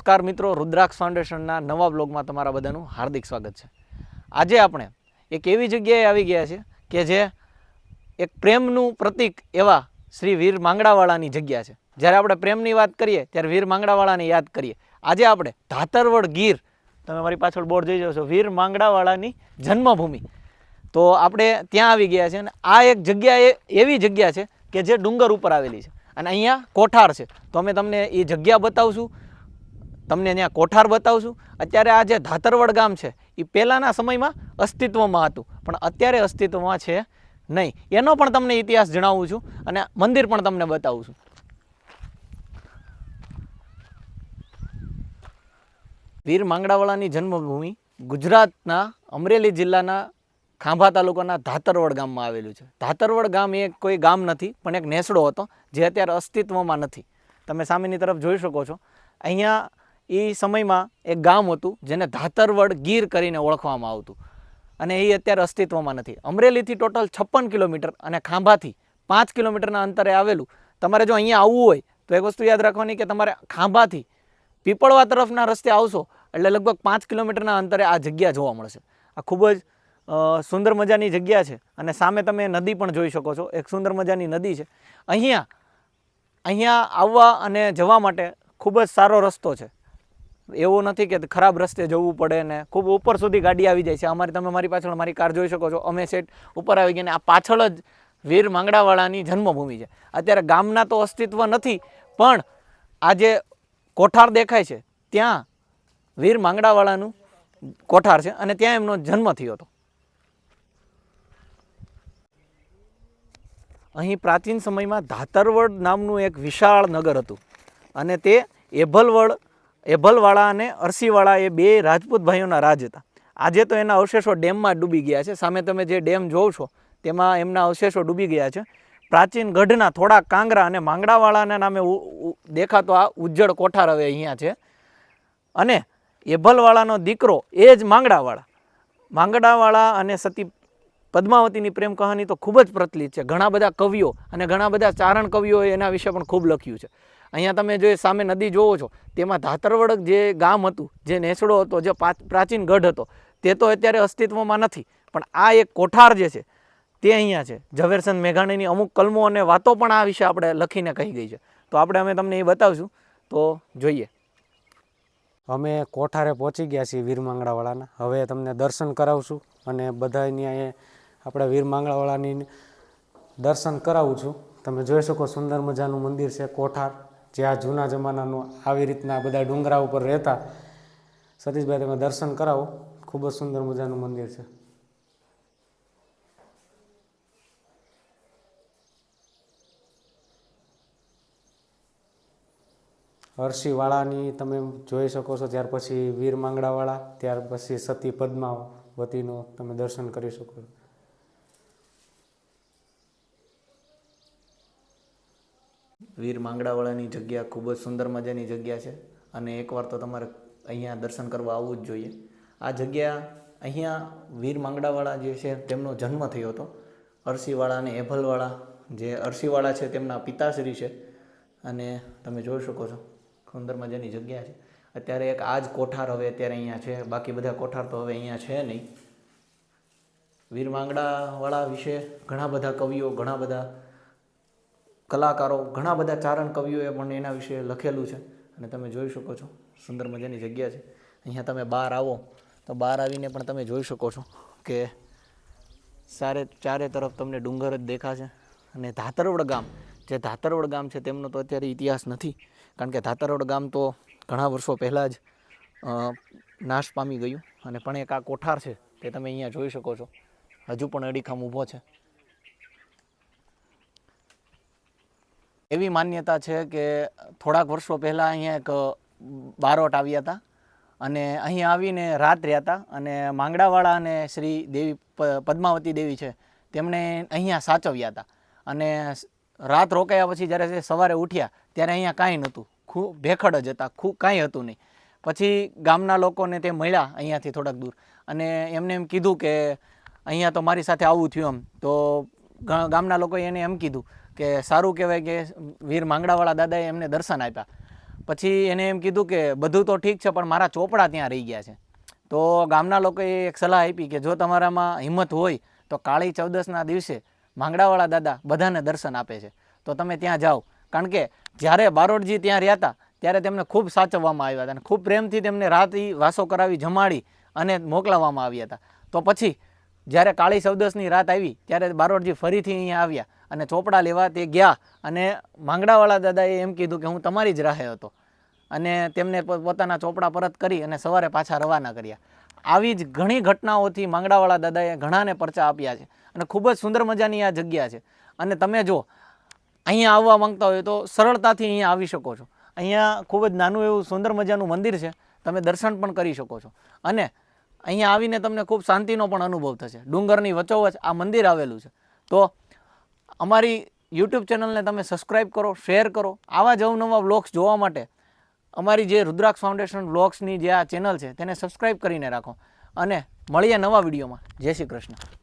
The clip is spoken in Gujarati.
નમસ્કાર મિત્રો, રુદ્રાક્ષ ફાઉન્ડેશનના નવા બ્લોગમાં તમારા બધાનું હાર્દિક સ્વાગત છે. આજે આપણે એક એવી જગ્યાએ આવી ગયા છે કે જે એક પ્રેમનું પ્રતીક એવા શ્રી વીર માંગડાવાળાની જગ્યા છે. જ્યારે આપણે પ્રેમની વાત કરીએ, ત્યારે વીર માંગડાવાળાને યાદ કરીએ. આજે આપણે ધાતરવડ ગીર, તમે મારી પાછળ બોર્ડ જોઈ જશો, વીર માંગડાવાળાની જન્મભૂમિ. તો આપણે ત્યાં આવી ગયા છે અને આ એક જગ્યા એવી જગ્યા છે કે જે ડુંગર ઉપર આવેલી છે અને અહીંયા કોઠાર છે. તો અમે તમને એ જગ્યા બતાવશું. તમને ત્યાં કોઠાર બતાવશું. અત્યારે આ જે ધાતરવડ ગામ છે એ પહેલાંના સમયમાં અસ્તિત્વમાં હતું. પણ અત્યારે અસ્તિત્વમાં છે નહીં. એનો પણ તમને ઇતિહાસ જણાવું છું અને મંદિર પણ તમને બતાવું છું. વીર માંગડાવાળાની જન્મભૂમિ ગુજરાતના અમરેલી જિલ્લાના ખાંભા તાલુકાના ધાતરવડ ગામમાં આવેલું છે. ધાતરવડ ગામ એ કોઈ ગામ નથી, પણ એક નેસડો હતો જે અત્યારે અસ્તિત્વમાં નથી. તમે સામેની તરફ જોઈ શકો છો. અહીંયા એ સમયમાં એક ગામ હતું જેને ધાતરવડ ગીર કરીને ઓળખવામાં આવતું. અને એ અત્યારે અસ્તિત્વમાં નથી. અમરેલીથી ટોટલ છપ્પન કિલોમીટર અને ખાંભાથી પાંચ કિલોમીટરના અંતરે આવેલું. તમારે જો અહીંયા આવવું હોય, તો એક વસ્તુ યાદ રાખવાની કે તમારે ખાંભાથી પીપળવા તરફના રસ્તે આવશો, એટલે લગભગ પાંચ કિલોમીટરના અંતરે આ જગ્યા જોવા મળશે. આ ખૂબ જ સુંદર મજાની જગ્યા છે. અને સામે તમે નદી પણ જોઈ શકો છો. એક સુંદર મજાની નદી છે. અહીંયા અહીંયા આવવા અને જવા માટે ખૂબ જ સારો રસ્તો છે. એવું નથી કે ખરાબ રસ્તે જવું પડે ને ખૂબ ઉપર સુધી ગાડી આવી જાય છે. અમારી તમે મારી પાછળ મારી કાર જોઈ શકો છો. અમે સેટ ઉપર આવી ગયા આ પાછળ જ વીર માંગડાવાળાની જન્મભૂમિ છે. અત્યારે ગામના તો અસ્તિત્વ નથી, પણ આ જે કોઠાર દેખાય છે. ત્યાં વીર માંગડાવાળાનું કોઠાર છે અને ત્યાં એમનો જન્મ થયો હતો. અહીં પ્રાચીન સમયમાં ધાતરવડ નામનું એક વિશાળ નગર હતું અને તે એભલવડ એભલવાળા અને અરસીવાળા એ બે રાજપૂત ભાઈઓના રાજ હતા. આજે તો એના અવશેષો ડેમમાં ડૂબી ગયા છે. સામે તમે જે ડેમ જોવ છો, તેમાં એમના અવશેષો ડૂબી ગયા છે. પ્રાચીન ગઢના થોડા કાંગરા અને માંગડાવાળાના નામે દેખાતો આ ઉજ્જડ કોઠાર હવે અહીંયા છે. અને એભલવાળાનો દીકરો એ જ માંગડાવાળા. માંગડાવાળા અને સતી પદ્માવતીની પ્રેમ કહાની તો ખૂબ જ પ્રચલિત છે. ઘણા બધા કવિઓ અને ઘણા બધા ચારણ કવિઓએ એના વિશે પણ ખૂબ લખ્યું છે. અહીંયા તમે જે સામે નદી જોવો છો, તેમાં ધાતરવડક જે ગામ હતું, જે નેસડો હતો, જે પ્રાચીન ગઢ હતો, તે તો અત્યારે અસ્તિત્વમાં નથી. પણ આ એક કોઠાર જે છે, તે અહીંયા છે. ઝવેરચંદ મેઘાણીની અમુક કલમો અને વાતો પણ આ વિશે આપણે લખીને કહી ગઈ છે. તો આપણે અમે તમને એ બતાવશું. તો જોઈએ. અમે કોઠારે પહોંચી ગયા છીએ વીર માંગડાવાળાના. હવે તમને દર્શન કરાવશું અને બધાની અહીંયા આપણે વીર માંગડાવાળાની દર્શન કરાવું છું. તમે જોઈ શકો સુંદર મજાનું મંદિર છે, કોઠાર. જે આ જૂના જમાનાનું આવી રીતના બધા ડુંગરા ઉપર રહેતા. સતીશભાઈ, તમે દર્શન કરાવો. ખૂબ જ સુંદર મજાનું મંદિર છે. હર્ષિવાળાની તમે જોઈ શકો છો, ત્યાર પછી વીર માંગડાવાળા ત્યાર પછી સતી પદ્માવતીનું તમે દર્શન કરી શકો છો. વીર માંગડાવાળાની જગ્યા ખૂબ જ સુંદર મજાની જગ્યા છે. અને એકવાર તો તમારે અહીંયા દર્શન કરવા આવવું જ જોઈએ. આ જગ્યા અહીંયા વીર માંગડાવાળા જે છે તેમનો જન્મ થયો હતો. અરસીવાળા અને એભલવાળા જે અરસીવાળા છે તેમના પિતાશ્રી છે. અને તમે જોઈ શકો છો, સુંદર મજાની જગ્યા છે. અત્યારે એક આ જ કોઠાર હવે અત્યારે અહીંયા છે. બાકી બધા કોઠાર તો હવે અહીંયા છે નહીં. વીર માંગડાવાળા વિશે ઘણા બધા કવિઓ, ઘણા બધા કલાકારો, ઘણા બધા ચારણ કવિઓએ પણ એના વિશે લખેલું છે. અને તમે જોઈ શકો છો, સુંદર મજાની જગ્યા છે. અહીંયા તમે બહાર આવો, તો બહાર આવીને પણ તમે જોઈ શકો છો કે સારે, ચારે તરફ તમને ડુંગર જ દેખાશે. અને ધાતરવડ ગામ, જે ધાતરવડ ગામ છે તેમનો તો અત્યારે ઇતિહાસ નથી. કારણ કે ધાતરવડ ગામ તો ઘણા વર્ષો પહેલાં જ નાશ પામી ગયું. અને પણ એક આ કોઠાર છે, તે તમે અહીંયા જોઈ શકો છો. હજુ પણ અડીખમ ઊભો છે. એવી માન્યતા છે કે થોડાક વર્ષો પહેલાં અહીંયા એક બારોટ આવ્યા હતા અને અહીં આવીને રાત રહ્યા હતા અને માંગડાવાળા અને શ્રી દેવી પદ્માવતી દેવી છે તેમણે અહીંયા સાચવ્યા હતા અને રાત રોકાયા પછી જ્યારે તે સવારે ઉઠ્યા ત્યારે અહીંયા કાંઈ નહોતું. ખૂબ ભેખડ જ હતા. ખૂબ કાંઈ હતું નહીં. પછી ગામના લોકોને તે મળ્યા અહીંયાથી થોડાક દૂર અને એમને એમ કીધું કે અહીંયા તો મારી સાથે આવું થયું એમ. તો ગામના લોકોએ એને એમ કીધું કે સારું કહેવાય કે વીર માંગડાવાળા દાદાએ એમને દર્શન આપ્યા. પછી એને એમ કીધું કે બધું તો ઠીક છે, પણ મારા ચોપડા ત્યાં રહી ગયા છે. તો ગામના લોકોએ એક સલાહ આપી કે જો તમારામાં હિંમત હોય, તો કાળી ચૌદસના દિવસે માંગડાવાળા દાદા બધાને દર્શન આપે છે. તો તમે ત્યાં જાઓ. કારણ કે જ્યારે બારોટજી ત્યાં રહ્યા હતા, ત્યારે તેમને ખૂબ સાચવવામાં આવ્યા હતા અને ખૂબ પ્રેમથી તેમને રાતી વાસો કરાવી જમાડી અને મોકલાવવામાં આવ્યા હતા. તો પછી જ્યારે કાળી ચૌદસની રાત આવી, ત્યારે બારોટજી ફરીથી અહીંયા આવ્યા. અને ચોપડા લેવા તે ગયા અને માંગડાવાળા દાદાએ એમ કીધું કે હું તમારી જ રાહે હતો. અને તેમને પોતાના ચોપડા પરત કરી અને સવારે પાછા રવાના કર્યા. આવી જ ઘણી ઘટનાઓથી માંગડાવાળા દાદાએ ઘણાને પરચા આપ્યા છે અને ખૂબ જ સુંદર મજાની આ જગ્યા છે. અને તમે જો અહીંયા આવવા માંગતા હોય તો સરળતાથી અહીંયા આવી શકો છો. અહીંયા ખૂબ જ નાનું એવું સુંદર મજાનું મંદિર છે, તમે દર્શન પણ કરી શકો છો. અને અહીંયા આવીને તમને ખૂબ શાંતિનો પણ અનુભવ થશે. ડુંગરની વચ્ચોવચ આ મંદિર આવેલું છે. તો અમારી યુટ્યુબ ચેનલને તમે સબસ્ક્રાઈબ કરો શેર કરો. આવા જ અવનવા વ્લોગ્સ જોવા માટે અમારી જે રુદ્રાક્ષ ફાઉન્ડેશન વ્લોગ્સની જે આ ચેનલ છે, તેને સબસ્ક્રાઈબ કરીને રાખો. અને મળીએ નવા વિડીયોમાં જય શ્રી કૃષ્ણ.